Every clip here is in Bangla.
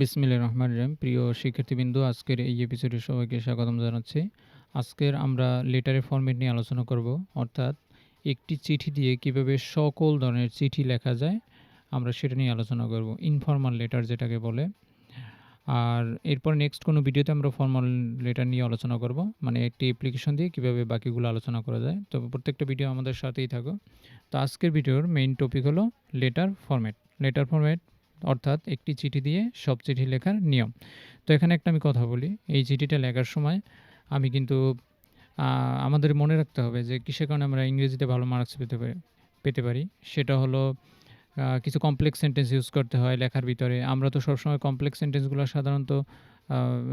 বিসমিল্লাহির রহমান রহিম। প্রিয় শিক্ষার্থীবৃন্দ, আজকের এই এপিসোডে সবাইকে স্বাগতম জানাচ্ছি। আজকের আমরা লেটারের ফরমেট নিয়ে আলোচনা করব। অর্থাৎ একটি চিঠি দিয়ে কীভাবে সকল ধরনের চিঠি লেখা যায়, আমরা সেটা নিয়ে আলোচনা করব। ইনফর্মাল লেটার যেটাকে বলে। আর এরপর নেক্সট কোনো ভিডিওতে আমরা ফর্মাল লেটার নিয়ে আলোচনা করব। মানে একটি অ্যাপ্লিকেশন দিয়ে কীভাবে বাকিগুলো আলোচনা করা যায়। তো প্রত্যেকটা ভিডিও আমাদের সাথেই থাকো। তো আজকের ভিডিওর মেইন টপিক হলো লেটার ফরমেট। লেটার ফরমেট অর্থাৎ একটি চিঠি দিয়ে সব চিঠি লেখার নিয়ম। তো এখানে একটা আমি কথা বলি। এই চিঠিটা লেখার সময় আমি কিন্তু আমাদের মনে রাখতে হবে যে কিসের কারণে আমরা ইংরেজিতে ভালো মার্কস পেতে পারি পেতে পারি। সেটা হলো কিছু কমপ্লেক্স সেন্টেন্স ইউজ করতে হয় লেখার ভিতরে। আমরা তো সবসময় কমপ্লেক্স সেন্টেন্সগুলো সাধারণত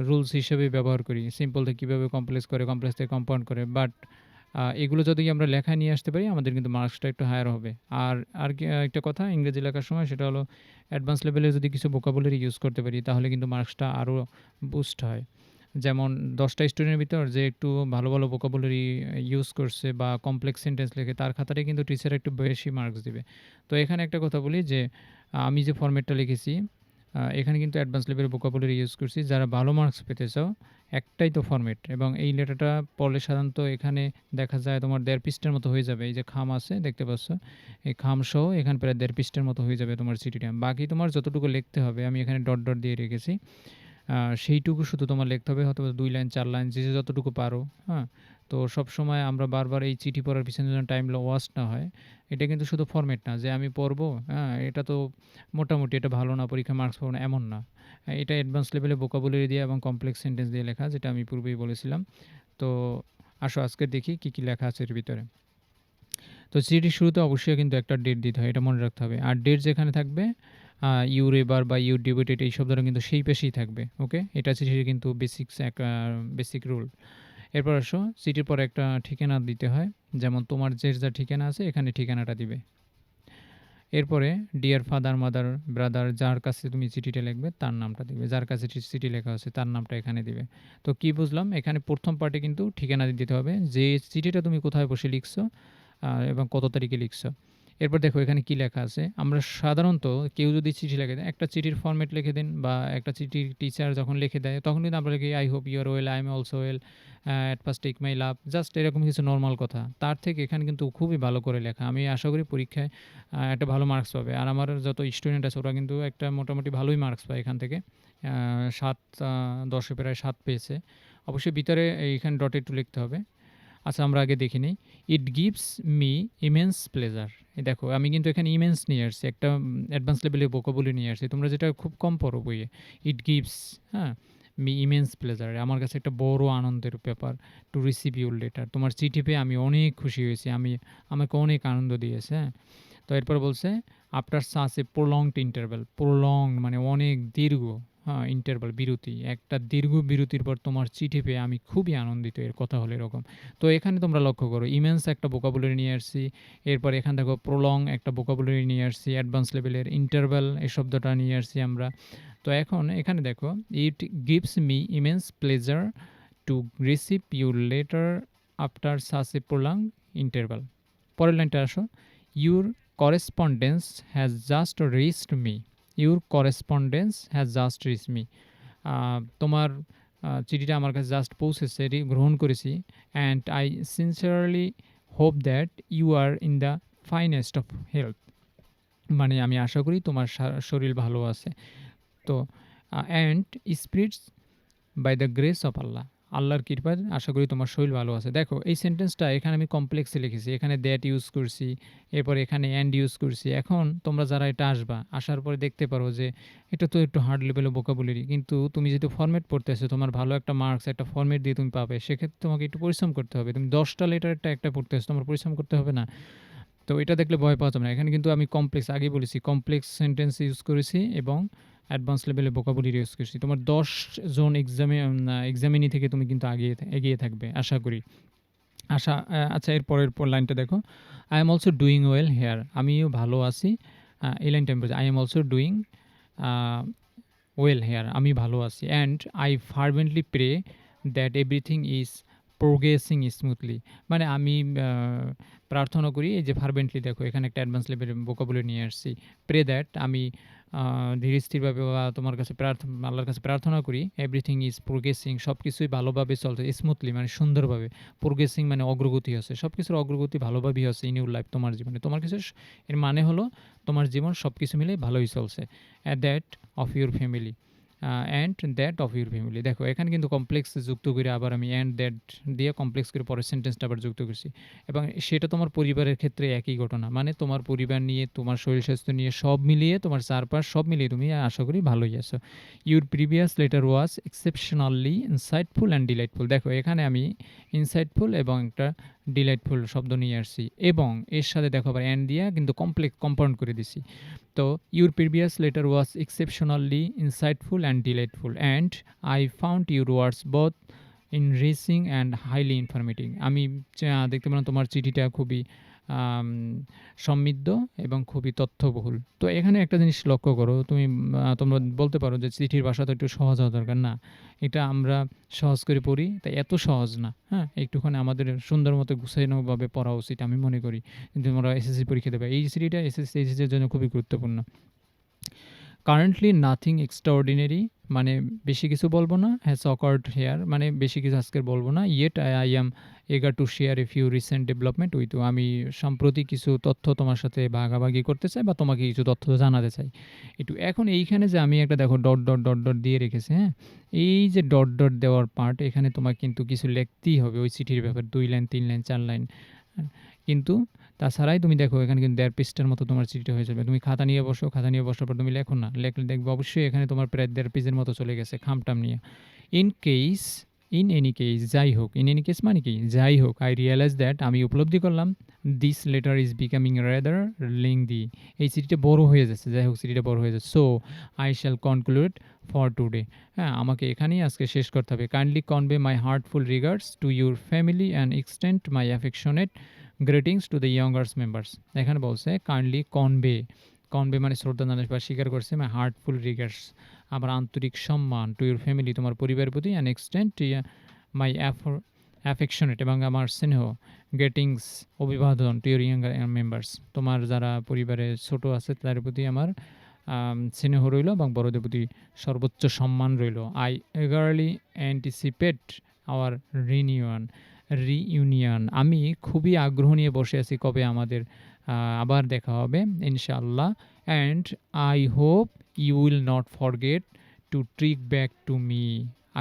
রুলস হিসেবেই ব্যবহার করি। সিম্পল থেকে কীভাবে কমপ্লেক্স করে, কমপ্লেক্স থেকে কম্পাউন্ড করে। বাট এগুলো যদি আমরা লেখায় নিয়ে আসতে পারি আমাদের কিন্তু মার্কসটা একটু হায়ার হবে। আর আর কি একটা কথা ইংরেজি লেখার সময় সেটা হলো অ্যাডভান্স লেভেলে যদি কিছু ভোকাবুলারি ইউজ করতে পারি তাহলে কিন্তু মার্কসটা আরও বুস্ট হয়। যেমন ১০ টা স্টুডেন্টের ভিতর যে একটু ভালো, ভালো ভোকাবুলারি ইউজ করছে বা কমপ্লেক্স সেন্টেন্স লেখে তার খাতাটাই কিন্তু টিচার একটু বেশি মার্কস দিবে। তো এখানে একটা কথা বলি যে আমি যে ফরমেটটা লিখেছি এখানে কিন্তু অ্যাডভান্স লেভেলের ভোকাবুলারি ইউজ করছি। যারা ভালো মার্কস পেতে চাও একটাই তো ফর্মেট এবং এই লেটারটা পড়লে সাধারণত এখানে দেখা যায় তোমার দেড় পৃষ্ঠের মতো হয়ে যাবে। এই যে খাম আছে দেখতে পাচ্ছ। এই খাম সহ এখানে প্রায় দেড় পৃষ্ঠের মতো হয়ে যাবে তোমার সিটিটা বাকি তোমার যতটুকু লিখতে হবে আমি এখানে ডট, ডট দিয়ে রেখেছি। সেইটুকু শুধু তোমার লিখতে হবে হয়তো দুই লাইন চার লাইন যে, যতটুকু পারো, হ্যাঁ? তো সবসময় আমরা বারবার এই চিঠি পড়ার পিছনে যেন টাইম ওয়াস্ট না হয়। এটা কিন্তু শুধু ফরমেট না যে আমি পড়ব, হ্যাঁ? এটা তো মোটামুটি এটা ভালো না, পরীক্ষায় মার্কস পাবো না এমন না। এটা অ্যাডভান্স লেভেলে ভোকাবুলারি দিয়ে এবং কমপ্লেক্স সেন্টেন্স দিয়ে লেখা যেটা আমি পূর্বেই বলেছিলাম। তো আসো আজকে দেখি কী, কী লেখা আছে এর ভিতরে। তো চিঠির শুরুতে অবশ্যই কিন্তু একটা ডেট দিতে হয়। এটা মনে রাখতে হবে। আর ডেট যেখানে থাকবে আ ইউর এবার বা ইউর ডিভোটেড এই শব্দটা কিন্তু সেই পেশেই থাকবে। ওকে? এটা চিঠির কিন্তু বেসিক্স এক বেসিক রুল। এরপর আসো চিঠির পরে একটা ঠিকানা দিতে হয়। যেমন তোমার যে যা ঠিকানা আছে এখানে ঠিকানাটা দিবে। এরপরে ডিয়ার ফাদার, মাদার, ব্রাদার যার কাছে তুমি চিঠিটা লিখবে তার নামটা দিবে। যার কাছে চিঠি লেখা আছে তার নামটা এখানে দিবে। তো কি বুঝলাম? এখানে প্রথম পার্টে কিন্তু ঠিকানা দিতে হবে। যে চিঠিটা তুমি কোথায় বসে লিখছো এবং কত তারিখে লিখছো। এরপর দেখো এখানে কি লেখা আছে। আমরা সাধারণত কেউ যদি চিঠি লিখে দেয়, একটা চিঠির ফরমেট লিখে দিন বা একটা চিঠির টিচার যখন লিখে দেয় তখন কিন্তু আমরা লিখি I hope you are well, I am also well, at first take my love just এরকম কিছু নর্মাল কথা। তার থেকে এখানে কিন্তু খুবই ভালো করে লেখা। আমি আশা করি পরীক্ষায় একটা ভালো মার্কস পাবে। আর আমার যত স্টুডেন্ট আছে ওরা কিন্তু একটা মোটামুটি ভালোই মার্কস পায় এখান থেকে। সাত ৭ আ ১০ প্রায় ৭ পেয়েছে। অবশ্যই ভিতরে এইখানে ডটে একটু লিখতে হবে। আচ্ছা আমরা আগে দেখে নেই। It gives me immense pleasure. দেখো আমি কিন্তু এখানে ইমেন্স নিয়ে আসছি। একটা অ্যাডভান্স লেভেলের ভোকাবুলারি নিয়ে আসছি। তোমরা যেটা খুব কম পড়ো বইয়ে। ইট গিভস, হ্যাঁ? Me immense pleasure. আমার কাছে একটা বড় আনন্দের ব্যাপার টু রিসিভ ইউর লেটার। তোমার চিঠি পেয়ে আমি অনেক খুশি হয়েছি। আমি আমাকে অনেক আনন্দ দিয়েছে, হ্যাঁ? তো এরপর বলছে after such a prolonged interval prolonged মানে অনেক দীর্ঘ, হ্যাঁ? ইন্টারভাল বিরতি। একটা দীর্ঘ বিরতির পর তোমার চিঠি পেয়ে আমি খুবই আনন্দিত। এর কথা হলো এরকম। তো এখানে তোমরা লক্ষ্য করো ইমেন্স একটা ভোকাবুলারি নিয়ে আসছি। এরপর এখানে দেখো প্রলং একটা ভোকাবুলারি নিয়ে আসছি। অ্যাডভান্স লেভেলের ইন্টারভাল এই শব্দটা নিয়ে আসছি আমরা। তো এখন এখানে দেখো it gives me immense pleasure to receive your letter after such a prolonged interval. পরের লাইনটা আসো। Your correspondence has just reached me. Your correspondence has just reached me. তোমার চিঠিটা আমার কাছে জাস্ট পৌঁছেছে, গ্রহণ করেছি। And I sincerely hope that you are in the finest of health. মানে আমি আশা করি তোমার শরীর ভালো আছে। তো and spirits by the grace of Allah. আল্লাহর কৃপায় আশা করি তোমার শরীর ভালো আছে। দেখো এই সেন্টেন্সটা এখানে আমি কমপ্লেক্সে লিখেছি। এখানে দ্যাট ইউজ করছি। এরপর এখানে অ্যান্ড ইউজ করছি। এখন তোমরা যারা এটা আসবা, আসার পরে দেখতে পারো যে এটা তো একটু হার্ড লেভেলের ভোকাবুলারি। কিন্তু তুমি যেহেতু ফরমেট পড়তেছো তোমার ভালো একটা মার্কস একটা ফরমেট দিয়ে তুমি পাবে। সেক্ষেত্রে তোমাকে একটু পরিশ্রম করতে হবে। তুমি দশটা লেটার একটা একটা পড়তেছো তোমার পরিশ্রম করতে হবে না? তো এটা দেখলে ভয় পাওয়া যাবে না। এখানে কিন্তু আমি কমপ্লেক্স আগেই বলেছি কমপ্লেক্স সেন্টেন্স ইউজ করেছি এবং অ্যাডভান্স লেভেলের ভোকাবুলারি ইউজ করছি। তোমার ১০ জন এক্সামে এক্সামিনি থেকে তুমি কিন্তু আগিয়ে এগিয়ে থাকবে, আশা করি। আশা আচ্ছা এর পরের লাইনটা দেখো। I am also doing well here. আমিও ভালো আছি। এই লাইনটা আমি বলছি। I am also doing well here. আমি ভালো আছি। And I fervently pray that everything is progressing smoothly মানে আমি প্রার্থনা করি, এই যে ফার্ভেন্টলি দেখো, এখানে একটা অ্যাডভান্স লেভেলের ভোকাবুলারি নিয়ে আসছি। প্রে দ্যাট আমি আ ধীরস্থিরভাবে বা তোমার কাছে প্রার্থ, আল্লাহর কাছে প্রার্থনা করি এভরিথিং ইজ প্রোগ্রেসিং সব কিছুই ভালোভাবে চলছে স্মুথলি মানে সুন্দরভাবে। প্রোগ্রেসিং মানে অগ্রগতি হচ্ছে। সবকিছুর অগ্রগতি ভালোভাবেই হচ্ছে ইন ইউর লাইফ তোমার জীবনে। তোমার কিছু এর মানে হলো, তোমার জীবন সব কিছু মিলে ভালোই চলছে। At that of your family and that of your family. দেখো এখানে কিন্তু কমপ্লেক্স যুক্ত করে আবার আমি অ্যান্ড দ্যাট দিয়ে কমপ্লেক্স করে পরের সেন্টেন্সটা আবার যুক্ত করছি। এবং সেটা তোমার পরিবারের ক্ষেত্রে একই ঘটনা। মানে তোমার পরিবার নিয়ে, তোমার শরীর স্বাস্থ্য নিয়ে সব মিলিয়ে তোমার চারপাশ সব মিলিয়ে তুমি আশা করি ভালোই আছো। Your previous letter was exceptionally insightful and delightful. দেখো এখানে আমি ইনসাইটফুল এবং একটা ডিলাইটফুল শব্দ নিয়ে আসছি এবং এর সাথে দেখো আবার অ্যান্ড দিয়া কিন্তু কমপ্লেক্স কম্পাউন্ড করে দিছি। তো your previous letter was exceptionally insightful and delightful and I found your words both racing and highly informative আমি দেখতে পেলাম তোমার চিঠিটা খুবই সমৃদ্ধ এবং খুবই তথ্যবহুল। তো এখানে একটা জিনিস লক্ষ্য করো তুমি তোমরা বলতে পারো যে চিঠির ভাষা তো একটু সহজ হওয়া দরকার। না, এটা আমরা সহজ করে পড়ি তাই এত সহজ না। হ্যাঁ? একটুখানি আমাদের সুন্দর মতো গুছানোভাবে পড়া উচিত আমি মনে করি। তোমরা এসএসসি পরীক্ষা দেবে। এই চিঠিটা এসএসসি, এইচএসসি এর জন্য খুবই গুরুত্বপূর্ণ। কারেন্টলি নাথিং এক্সট্রাঅর্ডিনারি মানে বেশি কিছু বলব না। হ্যাজ অকার্ড হেয়ার মানে বেশি কিছু আজকের বলব না। Yet I am eager to share a few recent development with. আমি সম্প্রতি কিছু তথ্য তোমার সাথে ভাগাভাগি করতে চাই বা তোমাকে কিছু তথ্য জানাতে চাই। একটু এখন এইখানে যে আমি একটা দেখো ডট, ডট, ডট, ডট দিয়ে রেখেছি, হ্যাঁ? এই যে ডট, ডট দেওয়ার পার্ট এখানে তোমার কিন্তু কিছু লিখতেই হবে ওই চিঠির ব্যাপারে দুই লাইন, তিন লাইন, চার লাইন। হ্যাঁ? কিন্তু তাছাড়াই তুমি দেখো এখানে কিন্তু দেড় পৃষ্ঠার মতো তোমার চিঠিটা হয়ে যাবে। তুমি খাতা নিয়ে বসো, খাতা নিয়ে বসার পর তুমি লেখো না। লেখলে দেখবে অবশ্যই এখানে তোমার প্রায় দেড় পেজের মতো চলে গেছে খামটাম নিয়ে। In case in any case যাই হোক, ইন এনি কেস মানে কি? যাই হোক আই রিয়েলাইজ দ্যাট আমি উপলব্ধি করলাম this letter is becoming rather lengthy. এই চিঠিটা বড় হয়ে যাচ্ছে। যাই হোক চিঠিটা বড় হয়ে যাচ্ছে। So I shall conclude for today. হ্যাঁ? আমাকে এখানেই আজকে শেষ করতে হবে। Kindly convey my heartful regards to your family and extend my affectionate greetings to the youngers members. এখানে বলছে কাইন্ডলি কনভে, কনভে মানে শ্রদ্ধা জানাস বা স্বীকার করছে মাই হার্টফুল রিগার্স আমার আন্তরিক সম্মান টু ইউর ফ্যামিলি তোমার পরিবারের প্রতি and extend ya my affectionate এবং আমার স্নেহ গ্রিটিংস অভিবাদন টু ইউর ইয়াঙ্গার মেম্বার্স। তোমার যারা পরিবারে ছোট আছে তাদের প্রতি আমার স্নেহ রইল এবং বড়দের প্রতি সর্বোচ্চ সম্মান রইল। I eagerly anticipate our reunion reunion আমি খুবই আগ্রহ নিয়ে বসে আছি কবে আমাদের আবার দেখা হবে ইনশাআল্লাহ। And I hope you will not forget to trick back to me.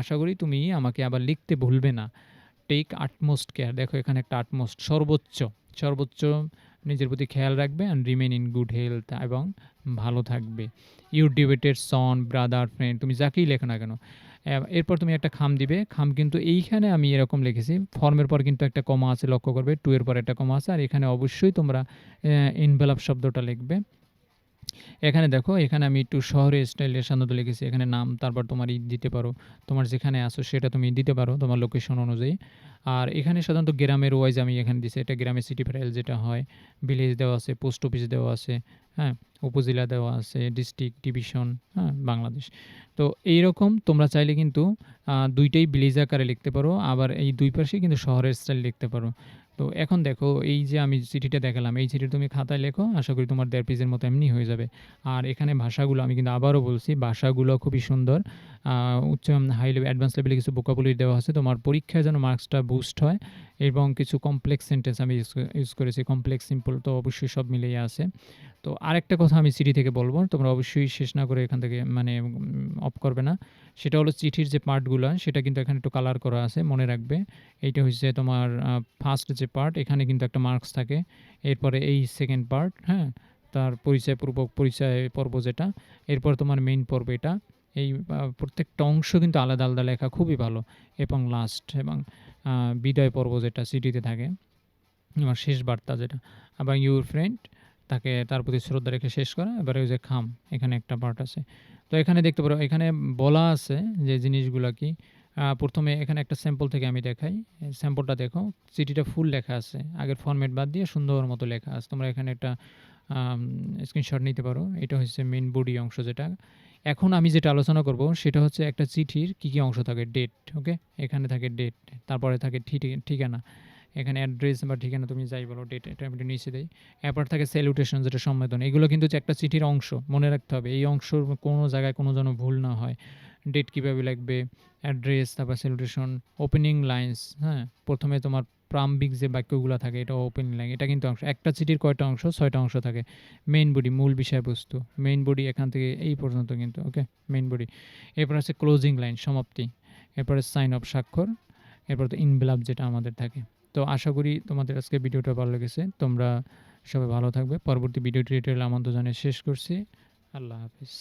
আশা করি তুমি আমাকে আবার লিখতে ভুলবে না। টেক আটমোস্ট কেয়ার দেখো এখানে একটা আটমোস্ট সর্বোচ্চ, সর্বোচ্চ নিজের প্রতি খেয়াল রাখবে and remain in good health এবং ভালো থাকবে। ইউ ডিবেটেড সন, ব্রাদার, ফ্রেন্ড তুমি যাকেই লেখো না কেন। এরপর তুমি একটা খাম দিবে। খাম কিন্তু এইখানে আমি এরকম লিখেছি। ফর্মের পর কিন্তু একটা কমা আছে, লক্ষ্য করবে। টু এর পর একটা কমা আছে। আর এখানে অবশ্যই তোমরা ইনভেলাপ শব্দটা লিখবে। এখানে দেখো, এখানে আমি একটু শহরে স্টাইলের সাধারণত লিখেছি। এখানে নাম, তারপর তোমার ই দিতে পারো। তোমার যেখানে আসো সেটা তুমি দিতে পারো তোমার লোকেশন অনুযায়ী। আর এখানে সাধারণত গ্রামের ওয়াইজ আমি এখানে দিছি। এটা গ্রামের সিটি ফাইল যেটা হয়। ভিলেজ দেওয়া আছে, পোস্ট অফিস দেওয়া আছে, হ্যাঁ? উপজেলা দেওয়া আছে, ডিস্ট্রিক্ট, ডিভিশন, হ্যাঁ? বাংলাদেশ। তো এইরকম তোমরা চাইলে কিন্তু দুইটাই ২ ভিলেজ আকারে লিখতে পারো। আবার এই ২ পাশেই কিন্তু শহরের স্টাইল লিখতে পারো। তো এখন দেখো এই যে আমি চিঠিটা দেখালাম এই চিঠিটা তুমি খাতায় লেখো। আশা করি তোমার দেড় পেজের মতো এমনি হয়ে যাবে। আর এখানে ভাষাগুলো আমি কিন্তু আবারও বলছি ভাষাগুলো খুবই সুন্দর। উচ্চ হাই লেভেল অ্যাডভান্স লেভেলে কিছু ভোকাবুলারি দেওয়া আছে। তোমার পরীক্ষায় যেন মার্কসটা বুস্ট হয় এবং কিছু কমপ্লেক্স সেন্টেন্স আমি ইউজ করেছি। কমপ্লেক্স, সিম্পল তো অবশ্যই সব মিলিয়ে আছে। তো আরেকটা কথা আমি চিঠি থেকে বলব তোমরা অবশ্যই শেষ না করে এখান থেকে মানে অফ করবে না। সেটা হলো চিঠির যে পার্টগুলা সেটা কিন্তু এখানে একটু কালার করা আছে। মনে রাখবে। এইটা হচ্ছে তোমার ফার্স্ট যে পার্ট এখানে কিন্তু একটা মার্কস থাকে। এরপরে এই সেকেন্ড পার্ট, হ্যাঁ? তার পরিচয় পরিচয়পূর্বক পরিচয় পর্ব যেটা। এরপর তোমার মেইন পর্ব এটা। এই প্রত্যেকটা অংশ কিন্তু আলাদা, আলাদা লেখা খুবই ভালো এবং লাস্ট এবং বিদায় পর্ব যেটা সিটিতে থাকে। আমার শেষ বার্তা যেটা। আবার ইউর ফ্রেন্ড তাকে তার প্রতি শ্রদ্ধা রেখে শেষ করা। এবারে ওই যে খাম এখানে একটা পার্ট আছে। তো এখানে দেখতে পারো এখানে বলা আছে যে জিনিসগুলা কি। প্রথমে এখানে একটা স্যাম্পল থেকে আমি দেখাই। স্যাম্পলটা দেখো। চিঠিটা ফুল লেখা আছে। আগের ফরমেট বাদ দিয়ে সুন্দর মতো লেখা আছে। তোমরা এখানে একটা স্ক্রিনশট নিতে পারো। এটা হচ্ছে মেন বডি অংশ যেটা। এখন আমি যেটা আলোচনা করব সেটা হচ্ছে একটা চিঠির কী, কী অংশ থাকে? Date, okay? এখানে থাকে ডেট, তারপরে থাকে ঠিকানা। এখানে অ্যাড্রেস বা ঠিকানা তুমি যাই বলো ডেট এটা আমি নিচে দেই। এরপর থাকে স্যালুটেশন যেটা সম্বোধন। এগুলো কিন্তু একটা চিঠির অংশ। মনে রাখতে হবে। এই অংশর কোনো জায়গায় কোনো যেন ভুল না হয়। ডেট কীভাবে লাগবে অ্যাড্রেস, তারপর স্যালুটেশন, ওপেনিং লাইনস, হ্যাঁ? প্রথমে তোমার প্রারম্ভিক যে বাক্যগুলো থাকে এটা ওপেনিং লাইন। এটা কিন্তু অংশ। একটা চিঠির কয়টা অংশ? ছয়টা অংশ থাকে। মেইন বডি মূল বিষয়বস্তু। মেইন বডি এখান থেকে এই পর্যন্ত কিন্তু, ওকে? Main body. এরপর আছে ক্লোজিং লাইন সমাপ্তি। এরপরে সাইন অফ স্বাক্ষর। এরপর তো ইনভেলাপ যেটা আমাদের থাকে। তো আশা করি তোমাদের আজকে ভিডিওটা ভালো লেগেছে। তোমরা সবাই ভালো থাকবে। পরবর্তী ভিডিও টিউটোরিয়াল আমন্ত্রণ জানিয়ে শেষ করছি। আল্লাহ হাফেজ।